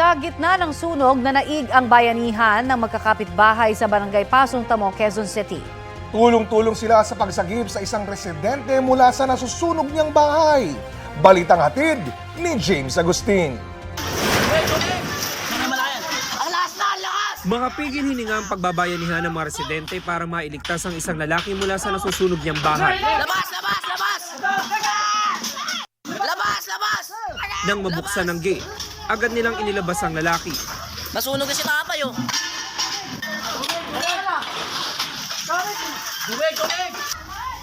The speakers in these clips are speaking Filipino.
Sa gitna ng sunog, nanaig ang bayanihan ng magkakapitbahay sa Barangay Pasong Tamo, Quezon City. Tulong-tulong sila sa pagsagip sa isang residente mula sa nasusunog niyang bahay. Balitang hatid ni James Agustin. Makapigil hininga ang pagbabayanihan ng mga residente para mailigtas ang isang lalaki mula sa nasusunog niyang bahay. Labas! Labas! Labas! Labas! Labas! Nang mabuksan ang gate, agad nilang inilabas ang lalaki. Nasunog na si tatay oh.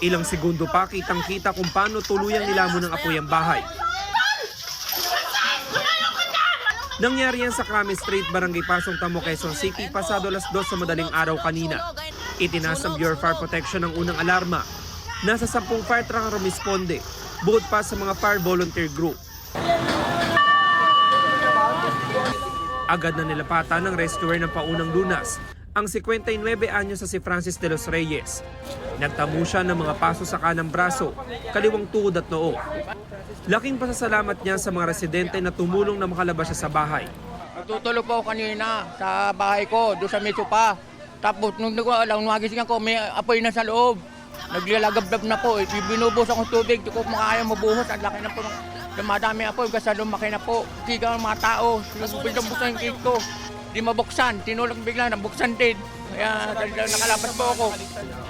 Ilang segundo pa kitang-kita kung paano tuluyang nilamon ng apoy ang bahay. Nangyari yan sa Crame Street, Barangay Pasong Tamo, Quezon City, pasado alas 2 sa madaling araw kanina. Itinaas ng Bureau of Fire Protection ang unang alarma. Nasa 10 fire truck ang rumisponde, bukod pa sa mga fire volunteer group. Agad na nilapatan ng rescuer ng paunang lunas ang 59 anyos sa si Francis de los Reyes. Nagtamo siya ng mga paso sa kanang braso, kaliwang tuhod at noo. Laking pasasalamat niya sa mga residente na tumulong na makalabas siya sa bahay. Tutulog po kanina sa bahay ko, doon sa meso pa. Tapos nung nag-alang, numagising ako, may apoy na sa loob. Naglalagablab na po, binubos akong tubig, di ko makaya mabuhos, ang laki na po. Dumadami apoy kasi lumaki na po. Tiga ng mga tao, biglang buksan yung gate ko. Di mabuksan, tinulog bigla, nabuksan din. Kaya talagang nakalabas po ako.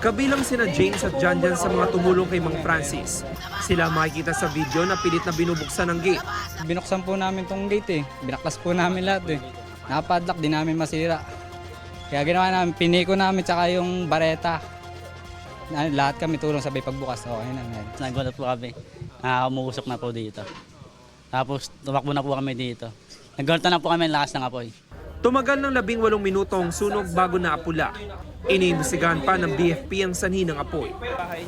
Kabilang sina James at John Jan sa mga tumulong kay Mang Francis. Sila makikita sa video na pilit na binubuksan ang gate. Binuksan po namin tong gate eh. Binaklas po namin lahat eh. Napadlock, di namin masira. Kaya ginawa namin, piniko namin tsaka yung bareta. Na, lahat kami tulong sabay pagbukas. Okay na. na. Nagulat po kami. Umuusok na po dito. Tapos tumakbo na po kami dito. Naggulat na po kami ang lakas ng apoy. Tumagal ng labing walong minuto ang sunog bago naapula. Iniimbestigahan pa ng BFP ang sanhi ng apoy.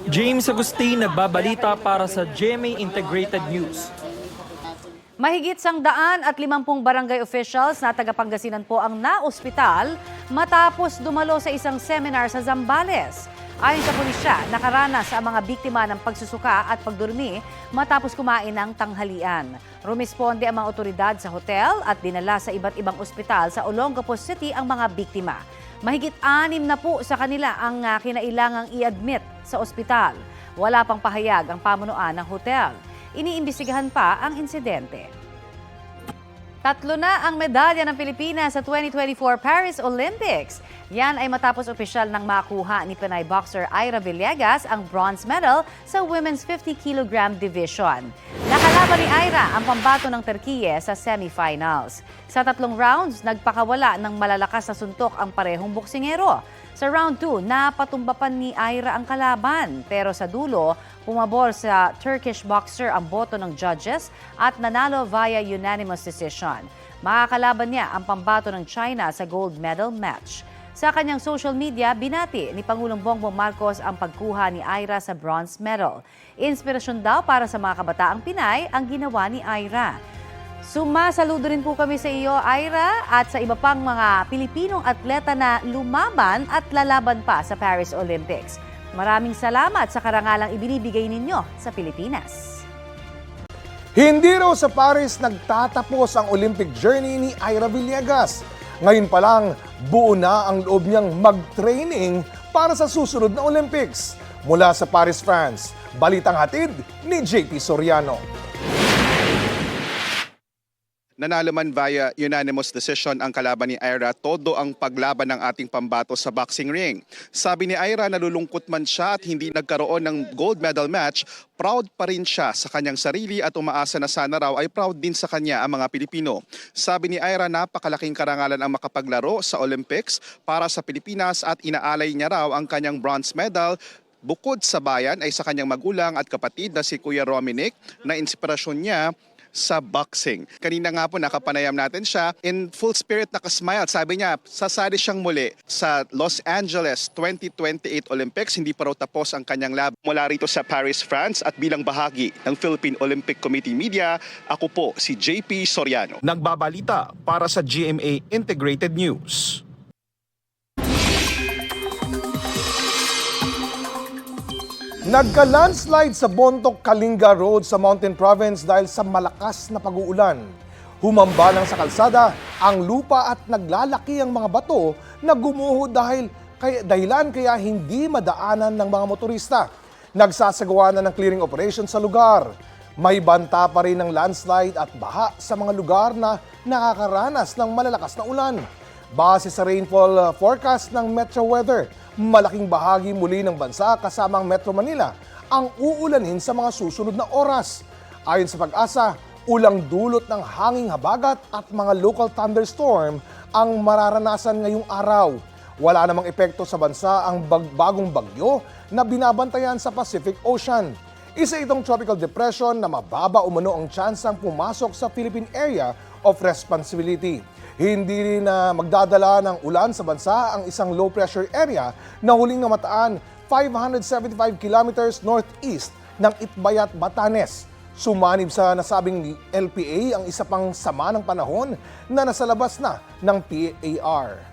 James Agustin nagbabalita para sa GMA Integrated News. Mahigit sang daan at limampung barangay officials na taga Pangasinan po ang naospital matapos dumalo sa isang seminar sa Zambales. Ayon sa pulisya, nakaranas ang mga biktima ng pagsusuka at pagdurmi matapos kumain ng tanghalian. Rumisponde ang mga otoridad sa hotel at dinala sa iba't ibang ospital sa Olongapo City ang mga biktima. Mahigit anim na po sa kanila ang ah, kinailangang i-admit sa ospital. Wala pang pahayag ang pamunuan ng hotel. Iniimbestigahan pa ang insidente. Tatlo na ang medalya ng Pilipinas sa 2024 Paris Olympics. Yan ay matapos opisyal ng makuha ni Pinay boxer Ira Villegas ang bronze medal sa women's 50 kg division. Nakalaban ni Ira ang pambato ng Turkiye sa semifinals. Sa tatlong rounds, nagpakawala ng malalakas na suntok ang parehong boksingero. Sa round 2, napatumbapan ni Ira ang kalaban. Pero sa dulo, pumabor sa Turkish boxer ang boto ng judges at nanalo via unanimous decision. Makakalaban niya ang pambato ng China sa gold medal match. Sa kanyang social media, binati ni Pangulong Bongbong Marcos ang pagkuha ni Ira sa bronze medal. Inspirasyon daw para sa mga kabataang Pinay ang ginawa ni Ira. Sumasaludo rin po kami sa iyo, Ira, at sa iba pang mga Pilipinong atleta na lumaban at lalaban pa sa Paris Olympics. Maraming salamat sa karangalang ibinibigay ninyo sa Pilipinas. Hindi raw sa Paris nagtatapos ang Olympic journey ni Ira Villegas. Ngayon pa lang, buo na ang loob niyang mag-training para sa susunod na Olympics. Mula sa Paris, France, balitang hatid ni JP Soriano. Nanalo man via unanimous decision ang kalaban ni Ira, todo ang paglaban ng ating pambato sa boxing ring. Sabi ni Ira, nalulungkot man siya at hindi nagkaroon ng gold medal match, proud pa rin siya sa kanyang sarili at umaasa na sana raw ay proud din sa kanya ang mga Pilipino. Sabi ni Ira, napakalaking karangalan ang makapaglaro sa Olympics para sa Pilipinas at inaalay niya raw ang kanyang bronze medal Bukod sa bayan ay sa kanyang magulang at kapatid na si Kuya Rominic na inspirasyon niya sa boxing. Kanina nga po nakapanayam natin siya in full spirit nakasmile. Sabi niya, sasali siyang muli sa Los Angeles 2028 Olympics. Hindi pa raw tapos ang kanyang lab mula rito sa Paris, France at bilang bahagi ng Philippine Olympic Committee Media, ako po si JP Soriano. Nagbabalita para sa GMA Integrated News. Nagka-landslide sa Bontoc, Kalinga Road sa Mountain Province dahil sa malakas na pag-uulan. Humamba lang sa kalsada ang lupa at naglalaki ang mga bato na gumuho dahil kaya, dahilan kaya hindi madaanan ng mga motorista. Nagsasagawa na ng clearing operation sa lugar. May banta pa rin ng landslide at baha sa mga lugar na nakakaranas ng malalakas na ulan. Base sa rainfall uh, forecast ng Metro Weather, malaking bahagi muli ng bansa kasama ang Metro Manila ang uulanin sa mga susunod na oras. Ayon sa pag-asa, ulang dulot ng hanging habagat at mga local thunderstorm ang mararanasan ngayong araw. Wala namang epekto sa bansa ang bag- bagong bagyo na binabantayan sa Pacific Ocean. Isa itong tropical depression na mababa umano ang tsansang pumasok sa Philippine Area of Responsibility. Hindi rin na magdadala ng ulan sa bansa ang isang low pressure area na huling namataan 575 kilometers northeast ng Itbayat, Batanes. Sumanib sa nasabing LPA ang isa pang sama ng panahon na nasa labas na ng PAR.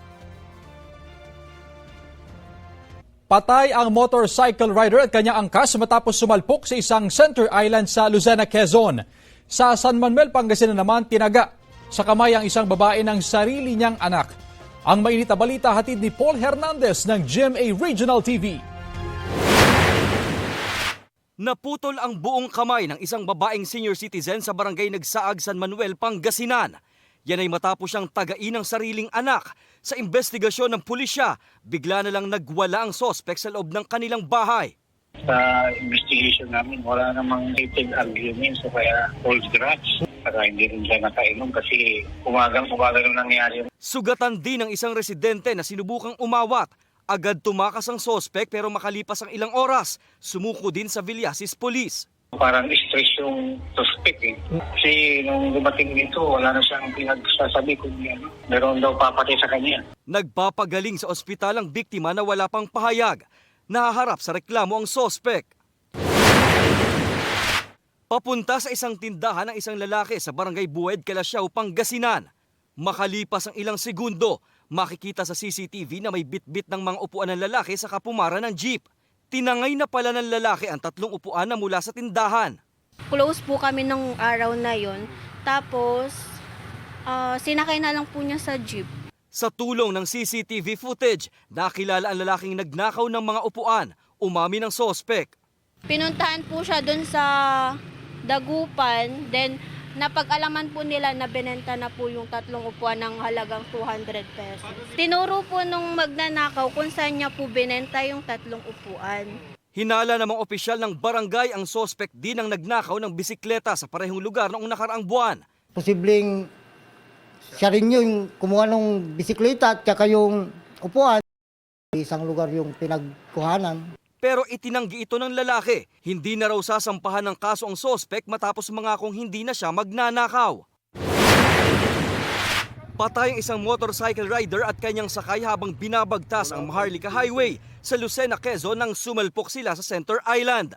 Patay ang motorcycle rider at kanyang angkas matapos sumalpok sa isang center island sa Luzena, Quezon. Sa San Manuel, Pangasinan naman, tinaga sa kamay ang isang babae ng sarili niyang anak. Ang mainit na balita hatid ni Paul Hernandez ng GMA Regional TV. Naputol ang buong kamay ng isang babaeng senior citizen sa barangay Nagsaag, San Manuel, Pangasinan. Yan ay matapos siyang tagain ng sariling anak. Sa investigasyon ng pulisya, bigla na lang nagwala ang sospek sa loob ng kanilang bahay. Sa investigation namin, wala namang heated arguments o kaya false grudge. Saka hindi rin siya nakainom kasi umagang-umaga nung nangyari. Sugatan din ng isang residente na sinubukang umawat. Agad tumakas ang sospek pero makalipas ang ilang oras, sumuko din sa Villasis Police. Parang stress yung suspect eh. Kasi nung dumating dito, wala na siyang pinagsasabi kung ano, meron daw papatay sa kanya. Nagpapagaling sa ospital ang biktima na wala pang pahayag. Nahaharap sa reklamo ang sospek. Papunta sa isang tindahan ng isang lalaki sa barangay Buwed, Kalasyaw, Pangasinan. Makalipas ang ilang segundo, makikita sa CCTV na may bitbit ng mga upuan ng lalaki sa kapumara ng jeep. Tinangay na pala ng lalaki ang tatlong upuan na mula sa tindahan. Close po kami nung araw na yon. Tapos, ah, sinakay na lang po niya sa jeep. Sa tulong ng CCTV footage, nakilala ang lalaking nagnakaw ng mga upuan, umami ng sospek. Pinuntahan po siya dun sa Dagupan. Then, napag-alaman po nila na binenta na po yung tatlong upuan ng halagang 200 pesos. Tinuro po nung magnanakaw kung saan niya po binenta yung tatlong upuan. Hinala namang opisyal ng barangay ang sospek din ang nagnakaw ng bisikleta sa parehong lugar noong nakaraang buwan. posibleng siya rin yung kumuha ng bisikleta at saka yung upuan. Isang lugar yung pinagkuhanan. Pero itinanggi ito ng lalaki. Hindi na raw sasampahan ng kaso ang sospek matapos mangakong hindi na siya magnanakaw. Patay ang isang motorcycle rider at kanyang sakay habang binabagtas ang Maharlika Highway sa Lucena, Quezon nang sumalpok sila sa Center Island.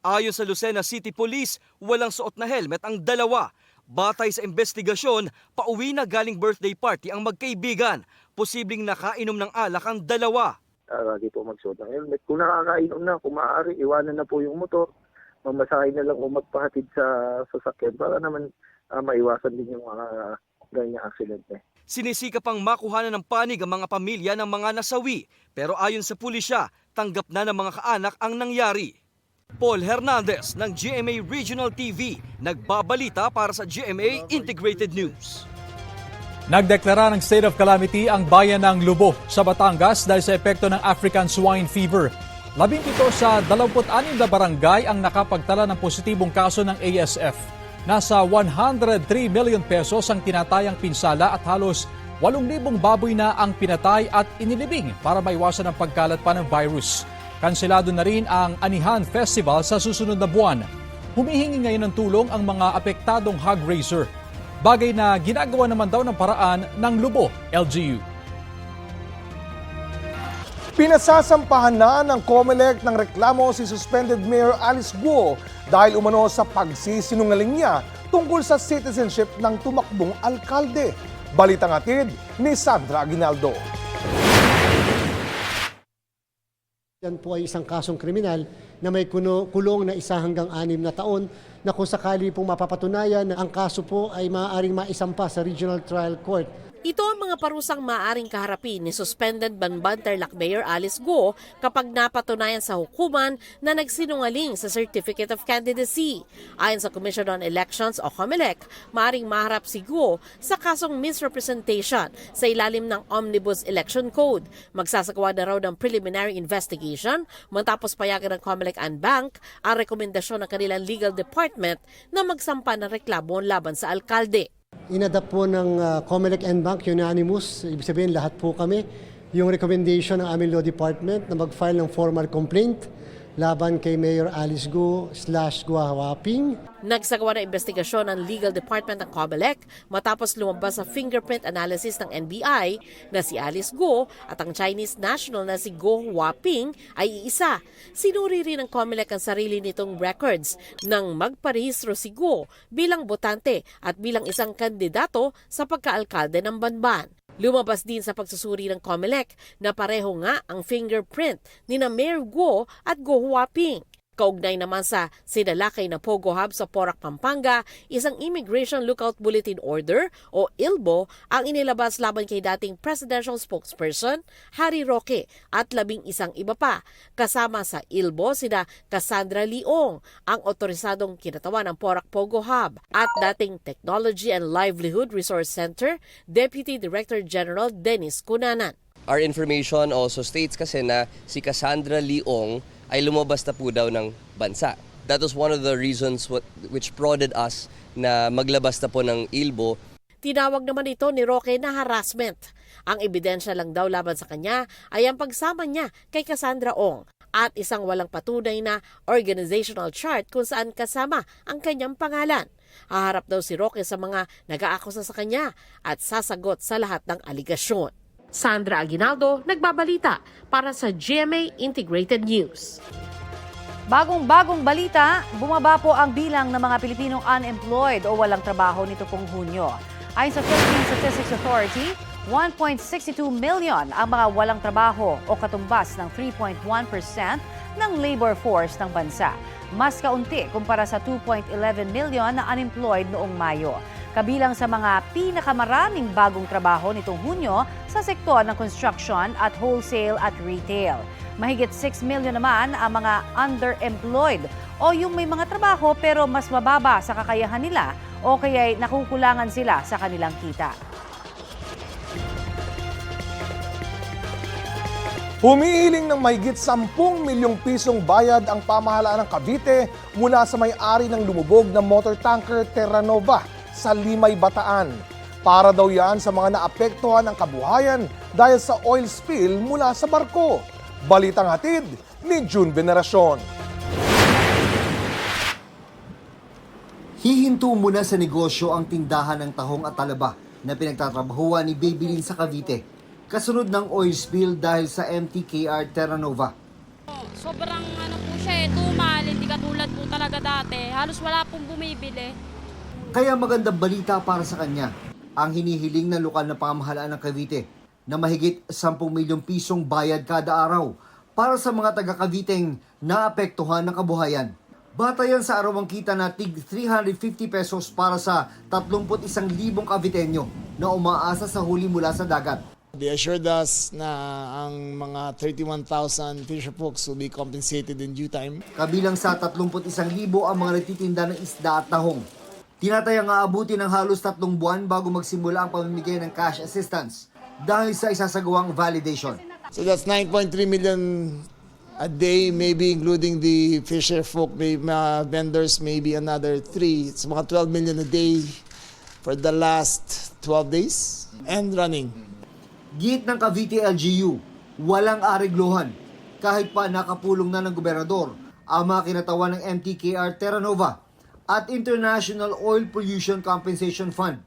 Ayon sa Lucena City Police, walang suot na helmet ang dalawa. Batay sa investigasyon, pauwi na galing birthday party ang magkaibigan. Posibleng nakainom ng alak ang dalawa. Uh, di po magsuot ng helmet. Kung nakakainom na, kung maaari, iwanan na po yung motor. Mamasakay na lang o magpahatid sa sasakyan para naman ah, maiwasan din yung mga ganyang accident eh. Sinisika pang makuhanan ng panig ang mga pamilya ng mga nasawi. Pero ayon sa pulisya, tanggap na ng mga kaanak ang nangyari. Paul Hernandez ng GMA Regional TV, nagbabalita para sa GMA Integrated News. Nagdeklara ng state of calamity ang bayan ng Lubo sa Batangas dahil sa epekto ng African swine fever. Labing-pito sa 26 na barangay ang nakapagtala ng positibong kaso ng ASF. Nasa 103 million pesos ang tinatayang pinsala at halos 8,000 baboy na ang pinatay at inilibing para maiwasan ang pagkalat pa ng virus. Kanselado na rin ang Anihan Festival sa susunod na buwan. Humihingi ngayon ng tulong ang mga apektadong hog raiser. Bagay na ginagawa naman daw ng paraan ng Lubo, LGU. Pinasasampahan na ng COMELEC ng reklamo si suspended Mayor Alice Guo dahil umano sa pagsisinungaling niya tungkol sa citizenship ng tumakbong alkalde. Balitang atid ni Sandra Aguinaldo. Yan po ay isang kasong kriminal na may kuno, kulong na isa hanggang anim na taon na kung sakali pong mapapatunayan na ang kaso po ay maaaring maisampa sa Regional Trial Court. Ito ang mga parusang maaring kaharapin ni suspended Banbantarlac Mayor Alice Go kapag napatunayan sa hukuman na nagsinungaling sa Certificate of Candidacy. Ayon sa Commission on Elections o COMELEC, maaring maharap si Go sa kasong misrepresentation sa ilalim ng Omnibus Election Code. Magsasagawa na raw ng preliminary investigation matapos payagan ng COMELEC and Bank ang rekomendasyon ng kanilang legal department na magsampa ng reklamo laban sa alkalde. Inadapt po ng uh, COMELEC and Bank unanimous, ibig sabihin lahat po kami, yung recommendation ng aming law department na mag-file ng formal complaint laban kay Mayor Alice Go slash Guawaping. Nagsagawa ng investigasyon ng Legal Department ng COMELEC matapos lumabas sa fingerprint analysis ng NBI na si Alice Go at ang Chinese national na si Go Huaping ay iisa. Sinuri rin ng COMELEC ang sarili nitong records nang magparehistro si Go bilang botante at bilang isang kandidato sa pagkaalkalde ng Banban. Lumabas din sa pagsusuri ng COMELEC na pareho nga ang fingerprint ni na Mayor Guo at Go Huaping. Kaugnay naman sa sinalakay na Pogo Hub sa Porac, Pampanga, isang Immigration Lookout Bulletin Order o ILBO ang inilabas laban kay dating presidential spokesperson Harry Roque at labing isang iba pa. Kasama sa ILBO sina Cassandra Leong, ang otorisadong kinatawan ng Porac Pogo Hub at dating Technology and Livelihood Resource Center Deputy Director General Dennis Cunanan. Our information also states kasi na si Cassandra Leong ay lumabas na po daw ng bansa. That was one of the reasons what, which prodded us na maglabas na po ng ILBO Tinawag naman ito ni Roque na harassment. Ang ebidensya lang daw laban sa kanya ay ang pagsama niya kay Cassandra Ong at isang walang patunay na organizational chart kung saan kasama ang kanyang pangalan. Haharap daw si Roque sa mga nag-aakusa sa kanya at sasagot sa lahat ng aligasyon. Sandra Aguinaldo, nagbabalita para sa GMA Integrated News. Bagong-bagong balita, bumaba po ang bilang ng mga Pilipinong unemployed o walang trabaho nito pong Hunyo. Ayon sa Philippine Statistics Authority, 1.62 million ang mga walang trabaho o katumbas ng 3.1% ng labor force ng bansa. Mas kaunti kumpara sa 2.11 million na unemployed noong Mayo. Kabilang sa mga pinakamaraming bagong trabaho nitong Hunyo sa sektor ng construction at wholesale at retail. Mahigit 6 million naman ang mga underemployed o yung may mga trabaho pero mas mababa sa kakayahan nila o kaya'y nakukulangan sila sa kanilang kita. Humihiling ng mahigit 10 milyong pisong bayad ang pamahalaan ng Cavite mula sa may-ari ng lumubog na motor tanker Terranova sa Limay, Bataan. Para daw yan sa mga naapektuhan ng kabuhayan dahil sa oil spill mula sa barko. Balitang hatid ni June Veneracion. Hihinto muna sa negosyo ang tindahan ng tahong at talaba na pinagtatrabahuan ni Babylin sa Cavite. Kasunod ng oil spill dahil sa MTKR Terranova. Sobrang ano po siya eh, tumal, hindi katulad po talaga dati. Halos wala pong bumibili. Kaya magandang balita para sa kanya ang hinihiling ng lokal na pamahalaan ng Cavite na mahigit 10 milyong pisong bayad kada araw para sa mga taga-Caviteng naapektuhan ng kabuhayan. Batayan sa arawang kita na tig 350 pesos para sa 31,000 Caviteño na umaasa sa huli mula sa dagat. They assured us na ang mga 31,000 fisher folks will be compensated in due time. Kabilang sa 31,000 ang mga nagtitinda ng isda at tahong. Tinatayang aabuti ng halos tatlong buwan bago magsimula ang pamimigay ng cash assistance dahil sa isasagawang validation. So that's 9.3 million a day, maybe including the fisher folk, may mga vendors, maybe another three. It's mga 12 million a day for the last 12 days and running. Git ng Cavite LGU, walang arigluhan. Kahit pa nakapulong na ng gobernador ang mga kinatawan ng MTKR Terranova at International Oil Pollution Compensation Fund.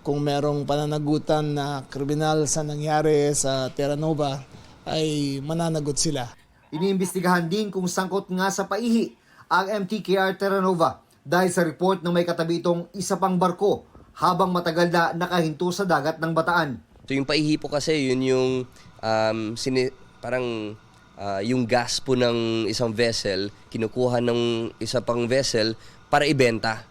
Kung merong pananagutan na kriminal sa nangyari sa Terranova, ay mananagot sila. Iniimbestigahan din kung sangkot nga sa paihi ang MTKR Terranova dahil sa report na may katabi itong isa pang barko habang matagal na nakahinto sa dagat ng Bataan. So yung paihi po kasi yun yung um, sini, parang ah, yung gas po ng isang vessel, kinukuha ng isa pang vessel para ibenta.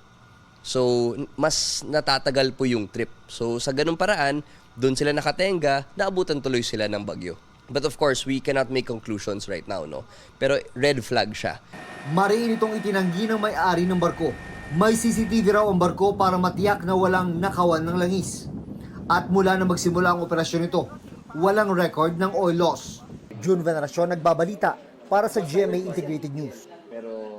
So, mas natatagal po yung trip. So, sa ganung paraan, doon sila nakatenga, naabutan tuloy sila ng bagyo. But of course, we cannot make conclusions right now, no? Pero red flag siya. Mariin itong itinanggi ng may-ari ng barko. May CCTV raw ang barko para matiyak na walang nakawan ng langis. At mula na magsimula ang operasyon ito, walang record ng oil loss. June Veneracion nagbabalita para sa GMA Integrated News. It's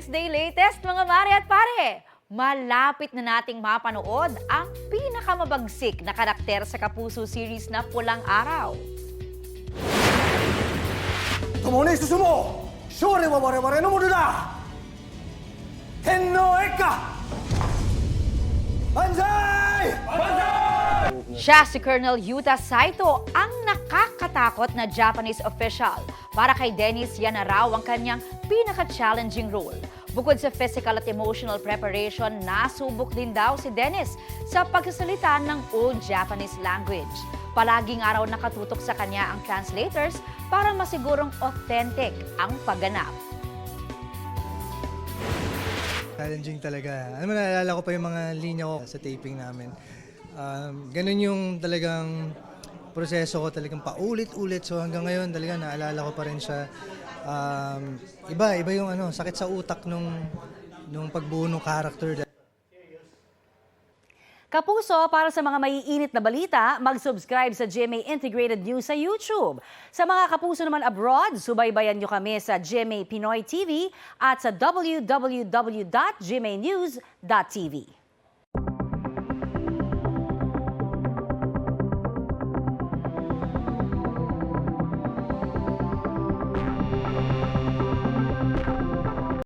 Wednesday latest mga mare at pare! Malapit na nating mapanood ang pinakamabagsik na karakter sa Kapuso series na Pulang Araw. Tumuni susumo! Shore wa ware-ware no mundo! Tenno eka! Banzai! Banzai! Siya si Colonel Yuta Saito, ang nakakatakot na Japanese official. Para kay Dennis, yan na raw ang kanyang pinaka-challenging role. Bukod sa physical at emotional preparation, nasubok din daw si Dennis sa pagsasalita ng old Japanese language. Palaging araw nakatutok sa kanya ang translators para masigurong authentic ang pagganap. Challenging talaga. Ano mo, naalala ko pa yung mga linya ko sa taping namin. Um, ganun yung talagang proseso ko talagang paulit-ulit. So hanggang ngayon talaga naalala ko pa rin siya. Um, iba, iba yung ano, sakit sa utak nung, nung pagbuo ng character. Kapuso, para sa mga maiinit na balita, mag-subscribe sa GMA Integrated News sa YouTube. Sa mga kapuso naman abroad, subaybayan nyo kami sa GMA Pinoy TV at sa www.gmanews.tv.